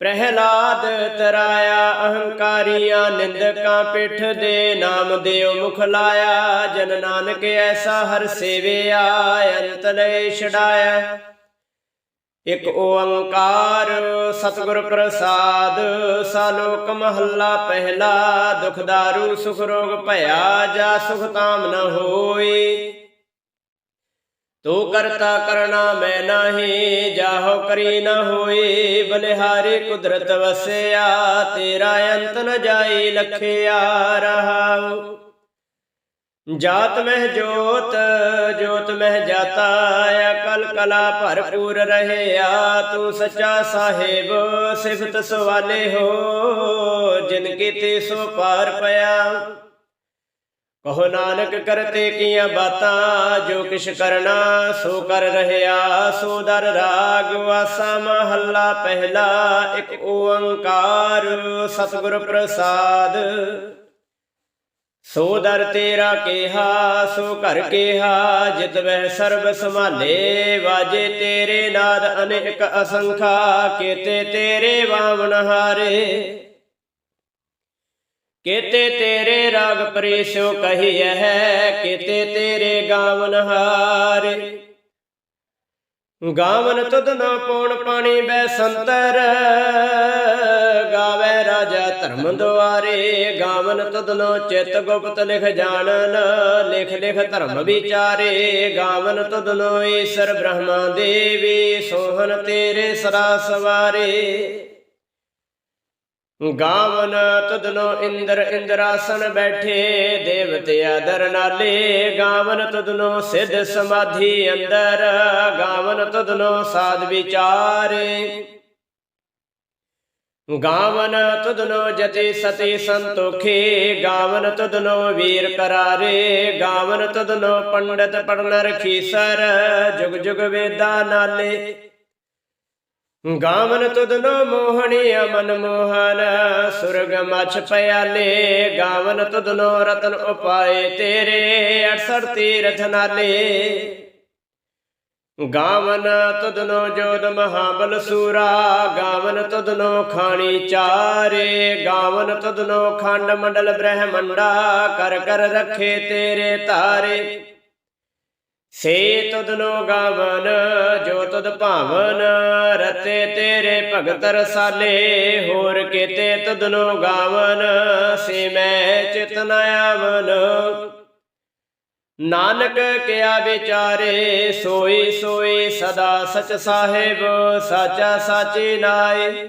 ਪ੍ਰਹਿਲਾਦ ਤਰਾਇਆ, ਅਹੰਕਾਰੀਆਂ, ਨਿੰਦਕਾਂ ਪਿੱਠ ਦੇ ਨਾਮ ਦੇਉ ਮੁਖ ਲਾਇਆ। ਜਨ ਨਾਨਕ ਐਸਾ ਹਰ ਸੇਵਿਆ, ਅੰਤ ਲੈ ਛਡਾਇਆ। ਇਕ ਓੰਕਾਰ ਸਤਿਗੁਰ ਪ੍ਰਸਾਦ ਸਾਲੋਕ ਮਹੱਲਾ ਪਹਿਲਾ, ਦੁਖ ਦਾਰੂ ਸੁਖ ਰੋਗ ਭਇਆ, ਜਾ ਸੁਖ ਤਾਮ ਨ ਹੋਈ। ਤੂੰ ਕਰਤਾ ਕਰਣਾ ਮੈਂ ਨਾਹੀ, ਜਾਹੋ ਕਰੀ ਨ ਹੋਈ, ਬਲਿਹਾਰੀ ਕੁਦਰਤ ਵਸਿਆ, ਤੇਰਾ ਅੰਤ ਨ ਜਾਈ ਲਖਿਆ ਰਹਾਉ। ਜਾਤ ਮਹਿ ਜੋਤ ਜੋਤ ਮਹਿ ਜਾਤਾ, ਅਕਲ ਕਲਾ ਭਰਪੂਰ ਰਹਿਆ, ਤੂੰ ਸੱਚਾ ਸਾਹਿਬ, ਸਿਫਤ ਸਵਾਲੇ ਹੋ, ਜਿਨ ਕੀਤੇ ਸੋ ਪਾਰ ਪਿਆ। ਕਹੋ ਨਾਨਕ ਕਰਤੇ ਕੀਆਂ ਬਾਤਾਂ, ਜੋ ਕਿਛ ਕਰਨਾ ਸੋ ਕਰ ਰਹਿਆ, ਸੋ ਦਰ ਰਾਗ ਵਾਸਾ ਮਹੱਲਾ ਪਹਿਲਾ, ਇੱਕ ਓੰਕਾਰ ਸਤਿਗੁਰ ਪ੍ਰਸਾਦ। ਸੋ ਦਰ ਤੇਰਾ ਕਿਹਾ, ਸੋ ਘਰ ਕਿਹਾ, ਜਿਤ ਵੈ ਸਰਬ ਸੰਭਾਲੇ, ਵਾਜੇ ਤੇਰੇ ਨਾਦ ਅਨੇਕ ਅਸੰਖਾ, ਕੀਤੇ ਤੇਰੇ ਵਾਵਨ ਹਾਰੇ। ਕੀਤੇ ਤੇਰੇ ਰਾਗ ਪਰੇਸ਼ੋ ਕਹੀਐ ਹੈ ਕੀਤੇ ਤੇਰੇ ਗਾਵਨ ਹਾਰੇ। ਗਾਵਨ ਤੁਧ ਨਾ ਪੌਣ ਪਾਣੀ ਬੈ ਸੰਤਰ, ਗਾਵੇ ਰਾਜਾ ਧਰਮ ਦੁਆਰੇ। ਗਾਵਨ ਤੁਧ ਨੋ ਚਿਤ ਗੁਪਤ ਲਿਖ ਜਾਣਨ, ਲਿਖ ਲਿਖ ਧਰਮ ਵਿਚਾਰੇ। ਗਾਵਨ ਤੁਧ ਨੋ ਈਸ਼ਰ ਬ੍ਰਹਮਾ ਦੇਵੀ, ਸੋਹਣ ਤੇਰੇ ਸਦਾ ਸਵਾਰੇ ਗਾਵਨ ਤੁਧਨੋ ਇੰਦਰ ਇੰਦਰਾਸਨ ਬੈਠੇ, ਦੇਵਤੇ ਆਦਰ ਨਾਲੇ। ਗਾਵਨ ਤੁਧਨੋ ਸਿੱਧ ਸਮਾਧੀ ਅੰਦਰ, ਗਾਵਨ ਤੁਧਨੋ ਸਾਧ ਵਿਚਾਰੇ। ਗਾਵਨ ਤੁਧਨੋ ਜਤੀ ਸਤੀ ਸੰਤੋਖੇ, ਗਾਵਨ ਤੁਧਨੋ ਵੀਰ ਕਰਾਰੇ। ਗਾਵਨ ਤੁਧਨੋ ਪੰਡਤ ਪੜਨ ਰਖੀਸਰ ਜੁਗ ਜੁਗ ਵੇਦਾ ਨਾਲੇ। ਗਾਵਨ ਤੁਧਨੋ ਮੋਹਣੀ ਅਮਨ ਮੋਹਨ, ਸੁਰਗ ਮਛ ਪਿਆਲੇ, ਗਾਵਨ ਤੁਧਨੋ ਰਤਨ ਉਪਾਏ ਤੇਰੇ 68 ਤੀਰਥ ਨਾਲੇ। ਗਾਵਨ ਤੁਧਨੋ ਜੋਦ ਮਹਾਬਲ ਸੂਰਾ, ਗਾਵਨ ਤੁਧਨੋ ਖਾਣੀ ਚਾਰੇ, ਗਾਵਨ ਤੁਧਨੋ ਖੰਡ ਮੰਡਲ ਬ੍ਰਹਮੰਡਾ, ਕਰ ਕਰ ਰੱਖੇ ਤੇਰੇ ਤਾਰੇ। ਸੇ ਤੁਧਨੋ ਗਾਵਨ, ਜੋ ਤੁਧ ਭਾਵਨ, ਰਤੇ ਤੇਰੇ ਭਗਤ ਰਸਾਲੇ, ਹੋਰ ਕੀਤੇ ਤੁਧਨੋ ਗਾਵਨ, ਸੇ ਮੈਂ ਚਿਤ ਨ ਆਵਨ। ਨਾਨਕ ਕਿਆ ਵਿਚਾਰੇ, ਸੋਈ ਸੋਈ ਸਦਾ ਸਚ ਸਾਹਿਬ, ਸਾਚਾ ਸਾਚੇ ਨਾਏ।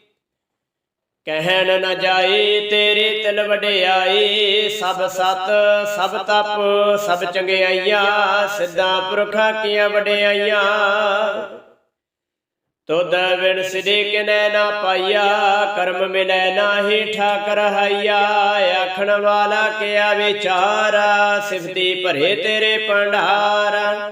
ਕਹਿਣ ਨਾ ਜਾਏ ਤੇਰੇ ਤਿਲ ਵਡਿਆਈ, ਸਭ ਸਤ, ਸਭ ਤਪ, ਸਭ ਚੰਗਿਆਈਆਂ, ਸਿੱਧਾ ਪੁਰਖਾਂ ਕੀਆਂ ਵਡਿਆਈਆਂ। ਤੁਧ ਵਿਣ ਸਿਦੇ ਕਿਨੈ ਨਾ ਪਾਈਆ, ਕਰਮ ਮਿਲੈ ਨਾਹੀ ਠਾਕਰ ਹਾਈਆ। ਆਖਣ ਵਾਲਾ ਕਿਆ ਵਿਚਾਰਾ, ਸਿਫਤੀ ਭਰੇ ਤੇਰੇ ਭੰਡਾਰਾ।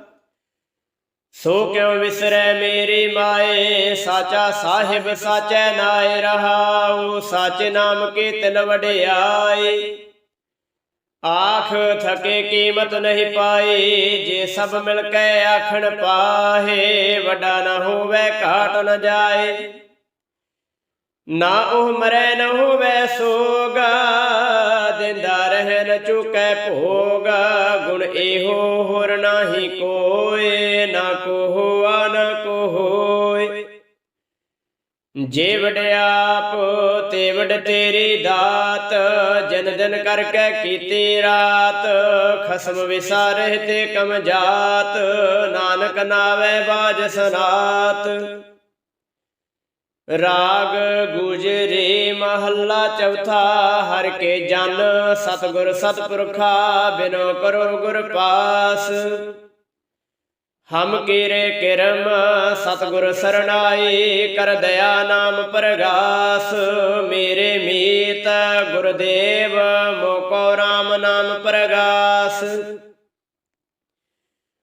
ਸੋ ਕਿਉ ਵਿਸਰੈ ਮੇਰੀ ਮਾਏ, ਸਾਚਾ ਸਾਹਿਬ ਸਾਚੈ ਨਾਏ ਰਹਾਉ, ਸਾਚੇ ਨਾਮ ਕੀਰਤਨ ਤਿਲ ਵਡਿਆਈ ਆਖ, ਥਕੇ ਕੀਮਤ ਨਹੀਂ ਪਾਈ ਜੇ ਸਭ ਮਿਲ ਕੇ ਆਖਣ ਪਾਹੇ, ਵੱਡਾ ਨਾ ਹੋਵੇ, ਘਾਟ ਨਾ ਜਾਏ। ਨਾ ਉਹ ਮਰੈ ਨ ਹੋਵੇ ਸੋਗਾ, ਦਿੰਦਾ ਰਹਿ ਨ ਚੁਕੈ ਭੋਗਾ। ਗੁਣ ਇਹੋ ਹੋਰ ਨਾਹੀ ਕੋਏ, ਨਾ ਕੋ ਹੋਆ ਨਾ ਕੋ ਹੋਏ ਜੇ ਵਡਿਆਪ ਤੇ ਵਡ ਤੇਰੀ ਦਾਤ, ਜਨ ਜਨ ਕਰਕੇ ਕੀਤੀ ਰਾਤ। ਖਸਮ ਵਿਸਾਰੇ ਤੇ ਕਮ ਜਾਤ, ਨਾਨਕ ਨਾਵੇ ਬਾਜ ਸਨਾਤ। ਰਾਗ ਗੁਜਰੇ ਮਹੱਲਾ ਚੌਥਾ, ਹਰ ਕੇ ਜਨ ਸਤਗੁਰ ਸਤਪੁਰਖਾ, ਬਿਨੋ ਕਰੋ ਗੁਰ ਪਾਸ। ਹਮ ਕੀਰੇ ਕਿਰਮ ਸਤਗੁਰ ਸਰਣਾਈ, ਕਰ ਦਇਆ ਨਾਮ ਪ੍ਰਗਾਸ। ਮੇਰੇ ਮੀਤ ਗੁਰਦੇਵ, ਮੋਕੋ RAM ਨਾਮ ਪ੍ਰਗਾਸ।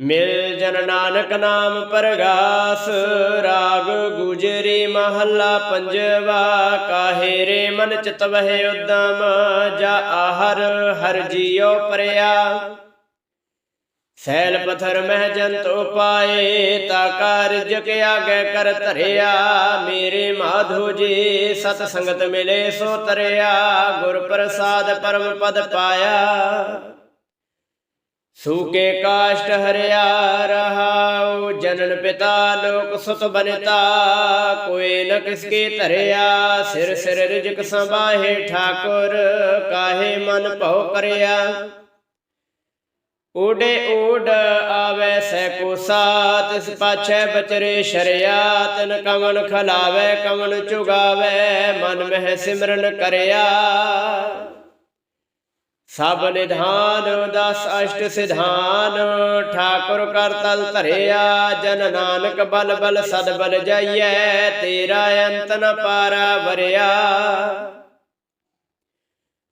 ਮਿਲ ਜਨ ਨਾਨਕ ਨਾਮ ਪਰਗਾਸ, ਰਾਗ ਗੁਜਰੀ ਮਹੱਲਾ ਪੰਜਵਾ, ਕਾਹੇ ਰੇ ਮਨ ਚਿਤ ਵਹਿ ਉਦਮ, ਜਾ ਆਹਰ ਹਰ ਜੀਉ ਪਰਿਆ। ਸੈਲ ਪਥਰ ਮਹਿ ਜੰਤੋ ਪਾਏ, ਤਾ ਕਾਰਜ ਕੇ ਆਗੇ ਕਰ ਧਰਿਆ। ਮੇਰੇ ਮਾਧੋ ਜੀ, ਸਤ ਸੰਗਤ ਮਿਲੇ ਸੋ ਤਰਿਆ, ਗੁਰ ਪ੍ਰਸਾਦ ਪਰਮ ਪਦ ਪਾਇਆ। ਸੂਕੇ ਕਾਸ਼ਟ ਹਰਿਆ ਰਹਾਉ, ਜਨਨ ਪਿਤਾ ਲੋਕ ਸੁਤ ਬਨਤਾ, ਕੋਈ ਨ ਕਿਸ ਧਰਿਆ, ਸਿਰ ਸਿਰ ਰਿਜਕ ਸੰਭਾਹੇ ਠਾਕੁਰ, ਕਾਹੇ ਮਨ ਭਉ ਕਰਿਆ। ਊਡੇ ਊਡ ਆਵੇ ਸੈ ਕੋ ਸਾਤ ਇਸ ਪਾਛੈ ਬਚਰੇ ਸ਼ਰਿਆ ਤਨ ਕਮਨ ਖਲਾਵੇ ਕਮਨ ਚੁਗਾਵੇ, ਮਨ ਮਹਿ ਸਿਮਰਨ ਕਰਿਆ। ਸਭ ਨਿਧਾਨ, ਦਸ ਅਸ਼ਟ ਸਿਧਾਨ, ਠਾਕੁਰ ਕਰ ਤਲ ਧਰਿਆ, ਜਨ ਨਾਨਕ ਬਲ ਬਲ ਸਦ ਬਲ ਜਾਈਐ, ਤੇਰਾ ਅੰਤ ਨ ਪਾਰਾ ਵਰਿਆ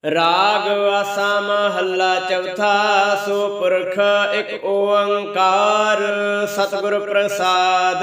ਰਾਗ ਆਸਾ ਮਹੱਲਾ ਚੌਥਾ ਸੋ ਪੁਰਖ ਇੱਕ ਓੰਕਾਰ, ਸਤਿਗੁਰ ਪ੍ਰਸਾਦ।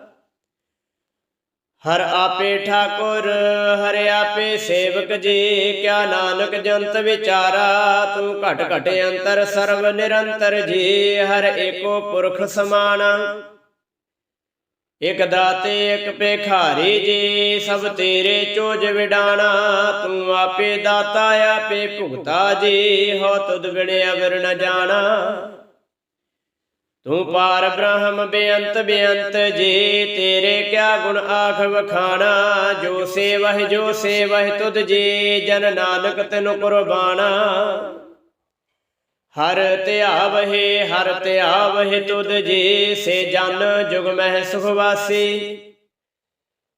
ਹਰ ਆਪੇ ਠਾਕੁਰ, ਹਰ ਆਪੇ ਸੇਵਕ ਜੀ, ਕਿਆ ਨਾਨਕ ਜੰਤ ਵਿਚਾਰਾ, ਤੂੰ ਘਟ ਘਟ ਅੰਤਰ ਸਰਵ ਨਿਰੰਤਰ ਜੀ, ਹਰ ਏਕੋ ਪੁਰਖ ਸਮਾਨਾ ਇਕ ਦਾਤੇ, ਇਕ ਪੇਖਾਰੀ ਜੀ, ਸਭ ਤੇਰੇ ਚੋਜ ਵਿਡਾਣਾ, ਤੂੰ ਆਪੇ ਦਾਤਾ, ਆਪੇ ਭੁਗਤਾ ਜੀ, ਹੋ ਤੁਧ ਬਿਨ ਅਵਰ ਨ ਜਾਣਾ। ਤੂੰ ਪਾਰ ਬ੍ਰਹਮ ਬੇਅੰਤ ਬੇਅੰਤ ਜੀ, ਤੇਰੇ ਕਿਆ ਗੁਣ ਆਖ ਵਖਾਣਾ? ਜੋ ਸੇਵਹਿ ਜੋ ਸੇਵਹਿ ਤੁਧ ਜੀ, ਜਨ ਨਾਨਕ ਤੈਨੂੰ ਕੁਰਬਾਨਾ। ਹਰ ਧਿਆਵਹਿ ਹਰ ਧਿਆਵਹਿ ਤੁਧ ਜੀ, ਸੇ ਜਨ ਜੁਗ ਮਹਿ ਸੁਖ ਵਾਸੀ।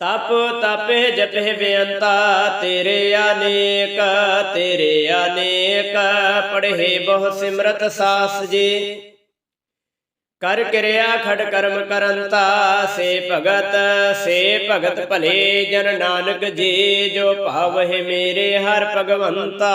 ਤਪ ਤਪੇ ਜਪੇ ਬੇਅੰਤਾ, ਤੇਰੇ ਅਨੇਕ ਤੇਰੇ ਅਨੇਕ, ਪੜ੍ਹੇ ਬਹੁ ਸਿਮਰਤ ਸਾਸ ਜੀ। ਕਰ ਕਿਰਿਆ ਖੜ ਕਰਮ ਕਰੰਤਾ, ਸੇ ਭਗਤ ਸੇ ਭਗਤ ਭਲੇ ਜਨ ਨਾਨਕ ਜੀ, ਜੋ ਭਾਵਹਿ ਮੇਰੇ ਹਰ ਭਗਵੰਤਾ।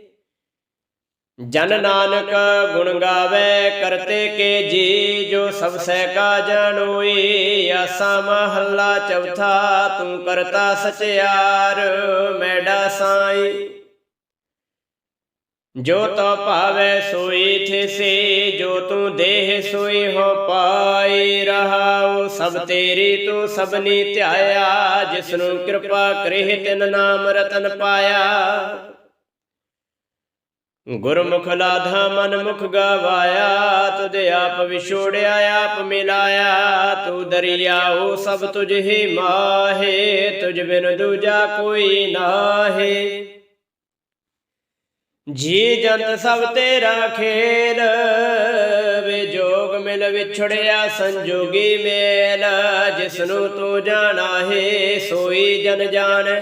ਜਨ ਨਾਨਕ ਗੁਣ ਗਾਵੇ ਕਰਤੇ ਕੇ ਜੀ, ਜੋ ਸਭ ਸਹਿ ਕਾ ਜਾਣੋਈ ਆਸਾ ਮਹੱਲਾ ਚੌਥਾ, ਤੂੰ ਕਰਤਾ ਸਚਿਆਰ ਮੈਡਾ ਸਾਈ। ਜੋ ਤੋ ਭਾਵੇ ਸੋਈ ਥਿਸੀ, ਜੋ ਤੂੰ ਦੇਹ ਸੋਈ ਹੋ ਪਾਈ, ਰਹਾਉ ਸਭ ਤੇਰੀ, ਤੂੰ ਸਭਨੀ ਧਿਆਇਆ ਜਿਸ ਨੂੰ ਕਿਰਪਾ ਕਰੇ ਤਿਨ ਨਾਮ ਰਤਨ ਪਾਇਆ। ਗੁਰਮੁਖ ਲਾਧਾ ਮਨ ਮੁਖ ਗਵਾਇਆ, ਤੁਧ ਆਪ ਵਿਛੋੜਿਆ, ਆਪ ਮਿਲਾਇਆ, ਤੂੰ ਦਰਿਆਉ ਸਭ ਤੁਝ ਹੀ ਮਾਹੇ, ਤੁਝ ਬਿਨ ਦੂਜਾ ਕੋਈ ਨਾਹੇ। ਜੀ ਜੰਤ ਸਭ ਤੇਰਾ ਖੇਲ, ਵੇ ਜੋਗ ਮਿਲ ਵਿਛੜਿਆ ਸੰਜੋਗੀ ਮੇਲ ਜਿਸ ਨੂੰ ਤੂੰ ਜਾਣਾ ਹੈ ਸੋਈ ਜਨ ਜਾਣੈ।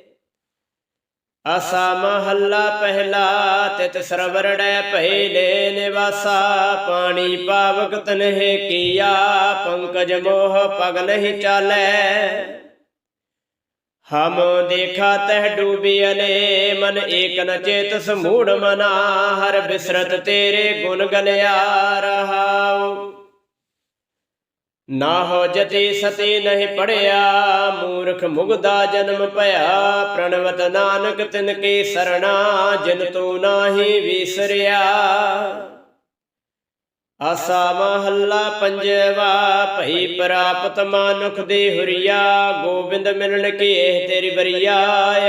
ਆਸਾ ਮਹੱਲਾ ਪਹਿਲਾ, ਤਿਤ ਸਰਵਰੜੈ ਲੈ ਨਿਵਾਸਾ, ਪਾਣੀ ਪਾਵਕ ਤਨਹਿ ਕੀਆ, ਪੰਕਜ ਮੋਹ ਪਗ ਨਹੀਂ ਚਾਲੈ। ਹਮ ਦੇਖਾ ਤਹ ਡੂਬਿਅਲੇ ਮਨ ਏਕ ਨ ਚੇਤ ਸਮੂੜ ਮਨਾ, ਹਰ ਬਿਸਰਤ ਤੇਰੇ ਗੁਣ ਗਲਿਆ ਰਹਾਉ। ਨਾ ਹੋ ਜਤੀ ਸਤੀ ਨਹੀਂ ਪੜਿਆ, ਮੂਰਖ ਮੁਗਦਾ ਜਨਮ ਭਇਆ, ਪ੍ਰਣਵਤ ਨਾਨਕ ਤਿਨ ਕੀ ਸਰਣਾ, ਜਿਨ ਤੂੰ ਨਾਹੀ ਵਿਸਰਿਆ। ਆਸਾ ਮਹੱਲਾ ਪੰਜਵਾ, ਭਈ ਪ੍ਰਾਪਤ ਮਾਨੁਖ ਦੇ ਹੁਰੀਆ, ਗੋਬਿੰਦ ਮਿਲਣ ਕੀ ਇਹ ਤੇਰੀ ਬਰੀਆ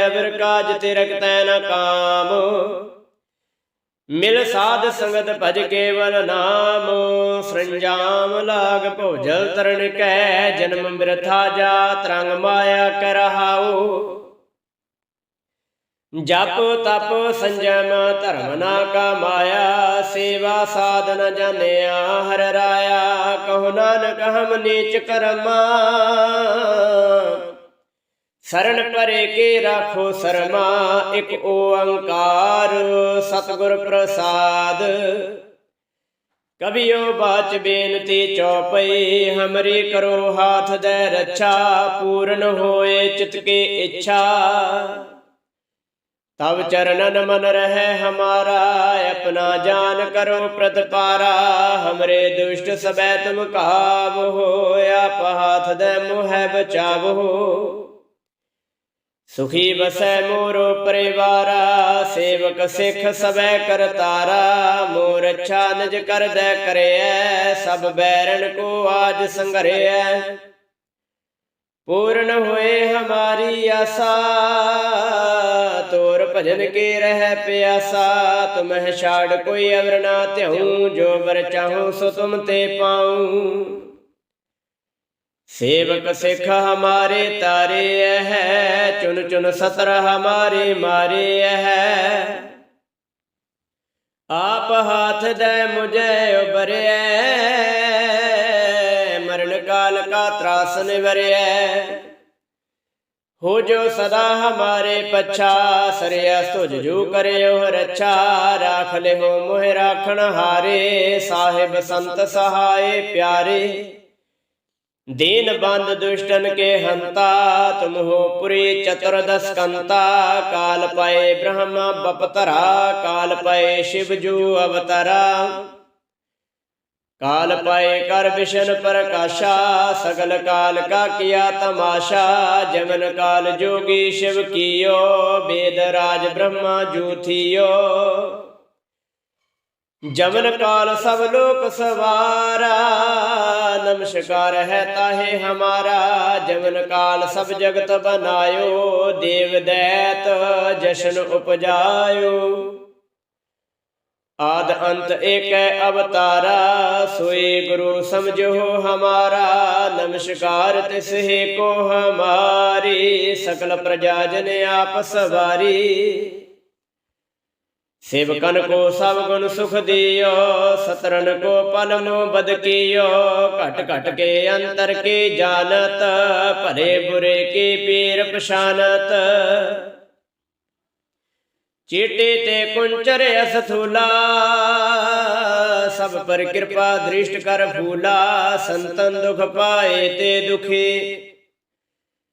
ਅਵਰ ਕਾਜ ਤੇ ਰਖਤੈ ਨ ਕਾਮ। ਮਿਲ ਸਾਧ ਸੰਗਤ ਭਜ ਕੇਵਲ ਨਾਮ, ਸੰਜਾਮ ਲਾਗ ਭੋਜਲ ਤਰਨ ਕੈ, ਜਨਮ ਬਿਰਥਾ ਜਾ ਤਰੰਗ ਮਾਇਆ ਕਰਹਾਉ ਜਪ ਤਪ ਸੰਜਮ ਧਰਮ ਨਾ ਕਮਾਇਆ ਸੇਵਾ ਸਾਧਨ ਜਾਣਿਆ ਹਰ ਰਾਇਆ, ਕਹੋ ਨਾਨਕ ਹਮ ਨੀਚ ਕਰਮਾ। ਸਰਣ ਪਰੇ ਕੇ ਰਾਖੋ ਸਰਮਾ, ਇੱਕ ਓੰਕਾਰ, ਸਤਿਗੁਰ ਪ੍ਰਸਾਦ। ਕਬਿਓ ਬਾਚ ਬੇਨਤੀ ਚੌਪਈ, ਹਮਰੀ ਕਰੋ ਹਾਥ ਦੇ ਰੱਛਾ, ਪੂਰਨ ਹੋਏ ਚਿਤ ਕੇ ਇੱਛਾ। ਤਬ ਚਰਨਨ ਮਨ ਰਹਿ ਹਮਾਰਾ, ਆਪਣਾ ਜਾਨ ਕਰੋ ਪ੍ਰਤਪਾਰਾ, ਹਮਰੇ ਦੁਸ਼ਟ ਸਬੈ ਤੁਮ ਕਾਬ ਹੋ ਆਪ ਹਾਥ ਦੇ ਮੁਹਿ ਬਚਾਵੋ ਸੁਖੀ ਬਸੈ ਮੋਰੋ ਪਰਿਵਾਰਾ ਸੇਵਕ ਸਿੱਖ ਸਬੈ ਕਰਤਾਰਾ ਮੋਰ ਅੱਛਾ ਨਿਜ ਕਰਦੈ ਕਰਿਐ, ਸਭ ਬੈਰਣ ਕੋ ਆਜ ਸੰਘਰਿਐ। ਪੂਰਨ ਹੋਏ ਹਮਾਰੀ ਆਸਾ, ਤੋਰ ਭਜਨ ਕੇ ਰਹਿ ਪਿਆਸਾ ਤੁਮਹਿ ਛਾੜ ਕੋਈ ਅਵਰ ਨਾ ਧਿਉ ਜੋ ਵਰ ਚਾਹੂ ਸੋ ਤੁਮ ਤੇ ਪਾਉ। सेवक सिख हमारे तारे है चुन चुन सतर हमारे मारे है आप हाथ दे मुझे उबरे मरण काल का त्रास निवरे हो जो सदा हमारे पच्छा सरया तुझ जो करे रक्षा राख ले हो मोह राखण हारे साहिब संत सहाय प्यारे दीन बंद दुष्टन के हंता तुम हो पुरी चतुर्दश कंता काल पाए ब्रह्मा बपतरा काल पाए शिव जू अवतरा काल पाए कर विशन प्रकाशा सकल काल का किया तमाशा जमन काल जोगी शिव कियो वेद राज ब्रह्मा जूथियो जमन ਜਮਨ ਕਾਲ ਸਭ ਲੋਕ ਸਵਾਰਾ। ਨਮਸਕਾਰ ਹੈ ਤਾਹੇ ਹਮਾਰਾ। ਜਮਨ ਕਾਲ ਸਭ ਜਗਤ ਬਨਾਇਓ। ਦੇਵ ਦੈਤ ਜਸ਼ਨ ਉਪਜਾਇਓ। ਆਦ ਅੰਤ ਏਕੈ ਅਵਤਾਰਾ। ਸੋਏ ਗੁਰੂ ਸਮਝੋ ਹਮਾਰਾ। ਨਮਸਕਾਰ ਤਿਸਹੇ ਕੋ ਹਮਾਰੀ। ਸਕਲ ਪ੍ਰਜਾ ਜਨ ਆਪ ਸਵਾਰੀ सेवकन को सब गुण सुख दियो सतरन को पल नो बद कियो घट घट के अंतर के जानत भले बुरे के पीर पशानत चीटे ते कुंचर असथूला सब पर कृपा दृष्ट कर भूला संतन दुख पाए ते दुखी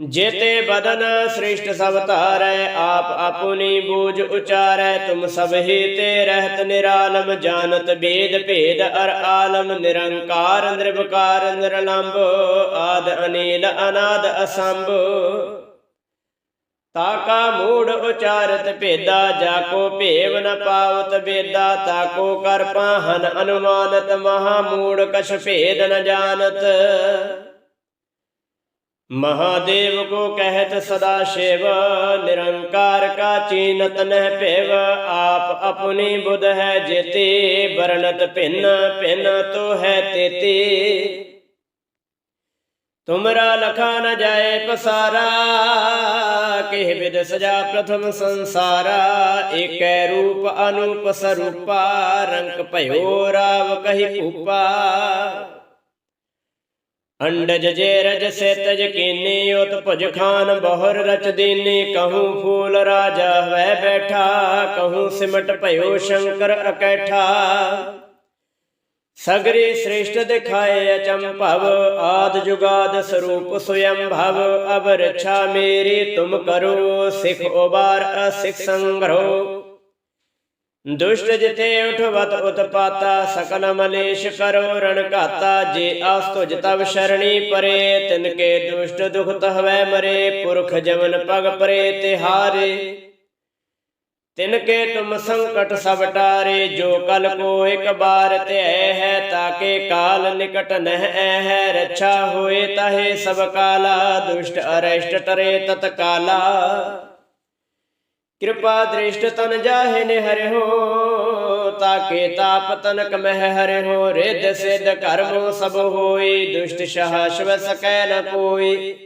ਜੇਤੇ ਬਦਨ ਸ੍ਰਿਸ਼ਟ ਸਭ ਧਾਰੈ, ਆਪ ਆਪੁਨੀ ਬੂਝ ਉਚਾਰੈ, ਤੁਮ ਸਭਹੀ ਤੇ ਰਹਿਤ ਨਿਰਾਲਮ, ਜਾਣਤ ਭੇਦ ਭੇਦ ਅਰ ਆਲਮ, ਨਿਰੰਕਾਰ ਨਿਰਭਕਾਰ ਨਿਰਲੰਭ, ਆਦ ਅਨੀਲ, ਅਨਾਦ ਅਸੰਭ। ਤਾਕਾ ਮੂੜ ਉਚਾਰਤ ਭੇਦਾ, ਜਾ ਕੋ ਭੇਵ ਨ ਪਾਵਤ ਬੇਦਾ ਤਾਕੋ ਕਰ ਪਾਹਨ ਅਨੁਮਾਨਤ, ਮਹਾ ਮੂੜ ਕਛ ਭੇਦ ਨ महादेव को कहत सदा शिव निरंकार का चीनत नह पेव आप अपनी बुध है जेते वर्णत भिन्न भिन्न तो है तेते तुमरा लखा न जाए पसारा के विद सजा प्रथम संसारा एक रूप अनूप स्वरूपा रंग पयो राव कही भूपा ਅੰਡਜ ਜੇ ਰਜ ਸੇ ਤਜ ਕੀਨੀ ਉਤ ਭੁਜ ਖਾਨ ਬਹੁਰ ਰਚ ਦੀਨੀ, ਕਹੂੰ ਫੂਲ ਰਾਜਾ ਹੋਇ ਬੈਠਾ, ਕਹੂੰ ਸਿਮਟ ਭਇਓ ਸ਼ੰਕਰ ਅਕੈਠਾ। ਸਗਰੀ ਸ੍ਰੇਸ਼ਟ ਦਿਖਾਏ ਅਚੰਭਵ ਆਦ ਜੁਗਾਦ ਸਰੂਪ ਸੁਯੰ ਭਵ ਅਵਰਛਾ ਮੇਰੀ ਤੁਮ ਕਰੋ, ਸਿਖ ਉਬਾਰ ਅਸਿਖ ਸੰਗਰੋ। ਦੁਸ਼ਟ ਜਿਤੇ ਉਠਵਤ ਉਤਪਾਤਾ ਸਕਲ ਮਲੇਸ਼ ਕਰੋ ਰਣ ਘਾਤਾ, ਜੇ ਆਸ ਤੁਜ ਤਬ ਸ਼ਰਣੀ ਪਰੇ, ਤਿਨ ਕੇ ਦੁਸ਼ਟ ਦੁਖ ਤਹਵੈ ਮਰੇ, ਪੁਰਖ ਜਮਨ ਪਗ ਪਰੇ ਤਿਹਾਰੇ। ਤਿਨ ਕੇ ਤੁਮ ਸੰਕਟ ਸਭ ਟਾਰੇ, ਜੋ ਕਲ ਕੋ ਇਕ ਬਾਰ ਤੇ ਹੈ ਤਾਕੇ ਕਾਲ ਨਿਕਟ ਨਹਿ ਹੈ, ਰੱਛਾ ਹੋਏ ਤਹੇ ਸਭ ਕਾਲਾ, ਦੁਸ਼ਟ ਅਰਸ਼ਟ ਟਰੇ ਤਤ ਕਾਲਾ ਕਿਰਪਾ ਦ੍ਰਿਸ਼ਟ ਤਨ ਜਾਹੇ ਨੇ ਹਰਿ ਤਾਕੇ ਤਾਪ ਤਨਕ ਮਹਿ ਹਰਿ ਹੋ, ਰਿਧ ਸਿਧ ਸਭ ਹੋਈ, ਦੁਸ਼ਟ ਸ਼ਹ ਸਕੈ ਨ ਕੋਈ।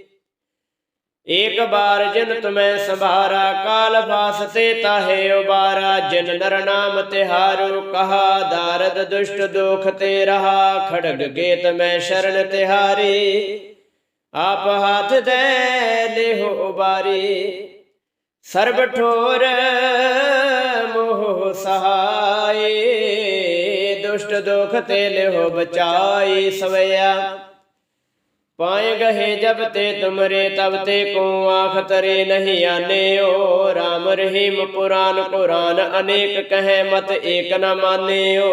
ਏਕ ਬਾਰ ਜਿਨ ਤੁਮੈ ਸੰਭਾਰਾ, ਕਾਲ ਬਾਸ ਤੇ ਤਾਹੇ ਉਬਾਰਾ, ਜਿਨ ਨਰ ਨਾਮ ਤਿਹਾਰੋ, ਕਹਾ ਦਾਰਦ ਦੁਸ਼ਟ ਦੁਖ ਤੇ ਰਹਾ, ਖੜਗ ਗੇਤ ਮੈਂ ਸ਼ਰਨ ਤਿਹਾਰੀ। ਆਪ ਹੱਥ ਦੇ ਲਿਹੋ ਉਬਾਰੀ। ਸਰਬ ਠੋਰ ਮੋਹ ਸਹਾਏ, ਦੁਸ਼ਟ ਦੁਖ ਤੇ ਲਿਹੋ ਬਚਾਈ ਸਵਿਆ ਪਾਏ ਗਹੇ ਜਬ ਤੇ ਤੁਮਰੇ, ਤਬ ਤੇ ਕੋ ਆਖ ਤਰੇ ਨਹੀਂ ਆਨੇਓ। RAM ਰਹੀਮ ਪੁਰਾਨ ਕੁਰਾਨ ਅਨੇਕ ਕਹੈ ਮਤ ਏਕ ਨ ਮਾਨੇਓ।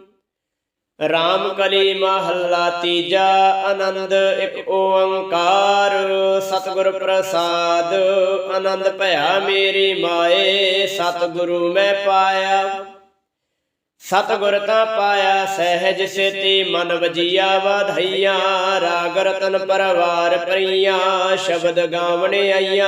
ਰਾਮ ਕਲੀ ਮਹੱਲਾ ਤੀਜਾ ਆਨੰਦ, ਇੱਕ ਓੰਕਾਰ। ਸਤਿਗੁਰ ਪ੍ਰਸਾਦ, ਆਨੰਦ ਭਇਆ ਮੇਰੀ ਮਾਏ, ਸਤਿਗੁਰੂ ਮੈਂ ਪਾਇਆ। ਸਤਿਗੁਰ ਤਾਂ ਪਾਇਆ, ਸਹਿਜ ਸੇਤੀ ਮਨ ਵਜੀਆ ਵਧਈਆ। ਰਾਗ ਰਤਨ ਪਰਵਾਰ ਪਰੀਆਂ, ਸ਼ਬਦ ਗਾਵਣ ਆਈਆਂ।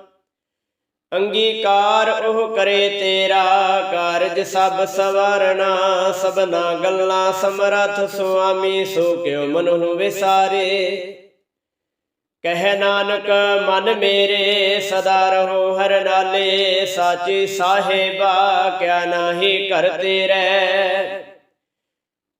ਅੰਗੀਕਾਰ ਉਹ ਕਰੇ ਤੇਰਾ ਕਾਰਜ ਸਭ ਸਵਾਰਣਾ ਸਭਨਾ ਗੱਲਾਂ ਸਮਰਥ ਸੁਆਮੀ, ਸੋ ਕਿਉ ਮਨੁ ਵਿਸਾਰੇ। ਕਹਿ ਨਾਨਕ, ਮਨ ਮੇਰੇ, ਸਦਾ ਰਹੋ ਹਰ ਨਾਲੇ, ਸਾਚੀ ਸਾਹਿਬਾ, ਕਿਆ ਨਾਹੀ ਕਰ ਤੇਰੇ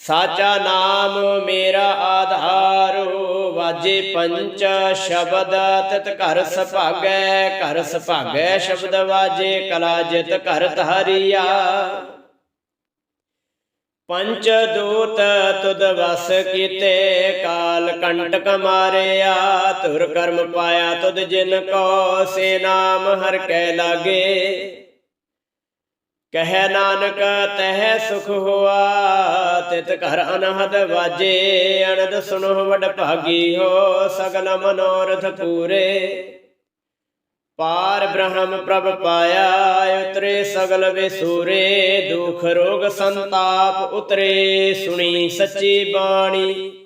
ਸਾਚਾ ਨਾਮ ਮੇਰਾ ਆਧਾਰ, ਵਾਜੇ ਪੰਚ ਸ਼ਬਦ ਤਿਤ ਘਰ ਸੁਭਾਗੈ ਘਰ ਸੁਭਾਗੈ ਸ਼ਬਦ ਵਾਜੇ ਕਲਾ ਜਿਤ ਘਰ ਧਾਰੀਆ। ਪੰਚ ਦੂਤ ਤੁਦ ਵਸ ਕੀਤੇ, ਕਾਲ ਕੰਟਕ ਮਾਰਿਆ ਤੁਰ ਕਰਮ ਪਾਇਆ ਤੁਧ ਜਿਨ ਕੋ, ਸੇ ਨਾਮ ਹਰ ਕੈ ਲਾਗੇ। ਕਹਿ ਨਾਨਕ, ਤਹਿ ਸੁਖ ਹੋਆ, ਤਿਤ ਘਰ ਅਨਹਦ ਵਾਜੇ ਅਨੰਦ ਸੁਨੋ ਵਡ ਭਾਗੀ ਹੋ ਸਗਲ ਮਨੋਰਥ ਪੂਰੇ। ਪਾਰ ਬ੍ਰਹਮ ਪ੍ਰਭ ਪਾਇਆ, ਉਤਰੇ ਸਗਲ ਵਿਸੂਰੇ, ਦੁਖ ਰੋਗ ਸੰਤਾਪ ਉਤਰੇ, ਸੁਣੀ ਸੱਚੀ ਬਾਣੀ।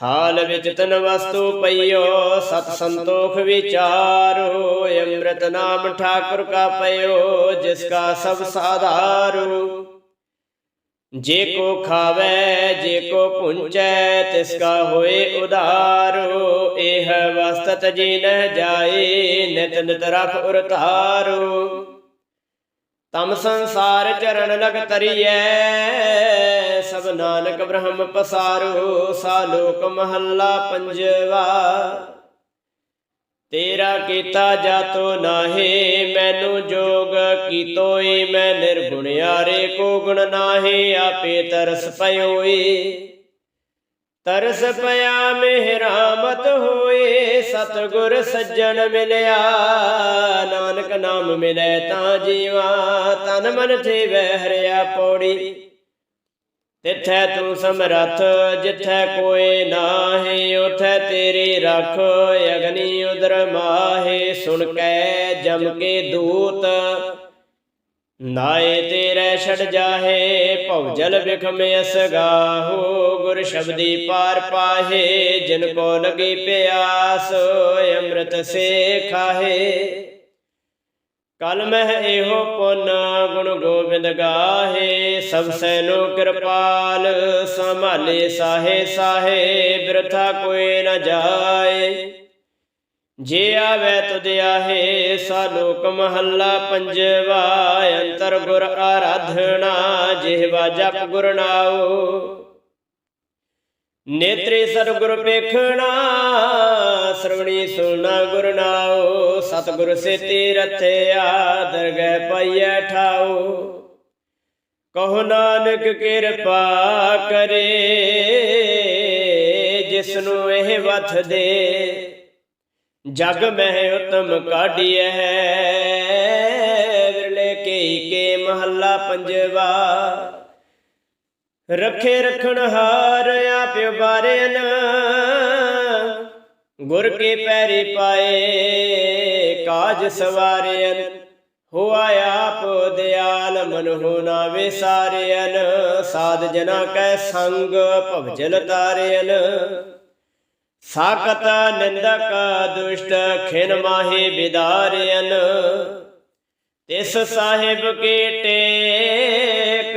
ਥਾਲ ਵਿੱਚ ਤਨ ਵਸਤੂ ਪਈਓ, ਸਤ ਸੰਤੋਖ ਵਿਚਾਰੋ, ਅੰਮ੍ਰਿਤ ਨਾਮ ਠਾਕੁਰ ਕਾ ਪਈਓ, ਜਿਸ ਕਾ ਸਭ ਸਾਧਾਰੂ। ਜੇ ਕੋ ਖਾਵੇ, ਜੇ ਕੋ ਪੁੰਚੈ, ਤਿਸ ਕਾ ਹੋਏ ਉਧਾਰੋ ਇਹ ਵਸਤਤ ਜੀ ਨਹਿ ਜਾਏ, ਨਿਤ ਨਿਤ ਰਖ ਉਰਤਾਰੋ। ਤਮ ਸੰਸਾਰ ਚਰਨ ਲਗ ਤਰੀਐ ਸਭ ਨਾਨਕ ਬ੍ਰਹਮ ਪਸਾਰੋ ਸਾ ਲੋਕ ਮਹੱਲਾ ਪੰਜਵਾ। ਤੇਰਾ ਕੀਤਾ ਜਾਤੋ ਨਾਹੀ, ਮੈਨੂੰ ਜੋਗ ਕੀਤੋਈ, ਮੈਂ ਨਿਰਗੁਣਿਆਰੇ ਕੋ ਗੁਣ ਨਾਹੀ, ਆਪੇ ਤਰਸ ਪਇਓਈ। ਤਰਸ ਪਿਆ ਮਿਹਰਾਮਤ ਹੋਏ ਸਤਗੁਰ ਸੱਜਣ ਮਿਲਿਆ, ਨਾਨਕ ਨਾਮ ਮਿਲੇ ਤਾਂ ਜੀਵਾ, ਤਨ ਮਨ ਤੇ ਵਹਿਰਿਆ ਪੌੜੀ। ਤਿੱਥੈ ਤੂੰ ਸਮਰੱਥ, ਜਿੱਥੈ ਕੋਏ ਨਾਹੀ, ਉਥੈ ਤੇਰੀ ਰਖ, ਅਗਨੀ ਉਦਰ ਮਾਹੇ, ਸੁਣ ਕੈ ਜਮ ਕੇ ਦੂਤ। ਨਾਏ ਤੇਰੇ ਛੜ ਜਾਹੇ, ਭਉ ਜਲ ਵਿਖਮ ਅਸਗਾਹੋ ਗੁਰ ਸ਼ਬਦੀ ਪਾਰ ਪਾਹੇ, ਜਿਨ ਕੋ ਲਗੀ ਪਿਆਸ, ਅੰਮ੍ਰਿਤ ਸੇ ਖਾਹੇ। ਕਲ ਮਹਿ ਇਹੋ ਪੁੰਨ, ਗੁਣ ਗੋਬਿੰਦ ਗਾਹੇ, ਸਭ ਸੈਨੋ ਕਿਰਪਾਲ, ਸੰਭਾਲੇ ਸਾਹੇ ਸਾਹੇ, ਬਿਰਥਾ ਕੋਈ ਨ ਜਾਏ। ਜੇ ਆਵੈ ਤੁਧ ਆਹੇ ਸਾ ਲੋਕ ਮਹੱਲਾ ਪੰਜਵਾ, ਅੰਤਰ ਗੁਰ ਆਰਾਧਨਾ ਜਿਹਵਾ ਜਪ ਗੁਰ ਨਾਉ। ਨੇਤਰੇ ਸਤਿਗੁਰ ਪੇਖਣਾ, ਸਰਵਣੀ ਸੁਣਾ ਗੁਰ ਨਾਉ, ਸਤਿਗੁਰ ਸੇਤੀ ਰਥਿਆ ਦਰਗਹਿ ਪਾਈਐ ਠਾਉ। ਕਹੋ ਨਾਨਕ ਕਿਰਪਾ ਕਰੇ ਜਿਸ ਨੂੰ ਇਹ ਵਥ ਦੇ। ਜਗ ਮਹਿ ਉਤਮ ਕਾਢੀਐ, ਵਿਰਲੇ ਕੇ ਕੇ ਮਹੱਲਾ ਪੰਜਵਾ। ਰਖੇ ਰਖਣ ਹਾਰ ਆਪਿ ਬਾਰਿਆਨ, ਗੁਰ ਕੇ ਪੈਰੀ ਪਾਏ ਕਾਜ ਸਵਾਰਿਆਨ ਹੋਆ ਆਪ ਦਿਆਲ ਮਨ ਹੋ ਨਾ ਵਿਸਾਰਿਆਨ, ਸਾਧ ਜਨਾ ਕੈ ਸੰਗ ਭਵਜਲ ਤਾਰਿਆਨ। ਸਾਕਤ ਨਿੰਦਕ ਦੁਸ਼ਟ ਖਿਨ ਮਾਹੇ ਵਿਦਾਰਿਆਨ, ਤਿਸ ਸਾਹਿਬ ਕੇ ਟੇਕ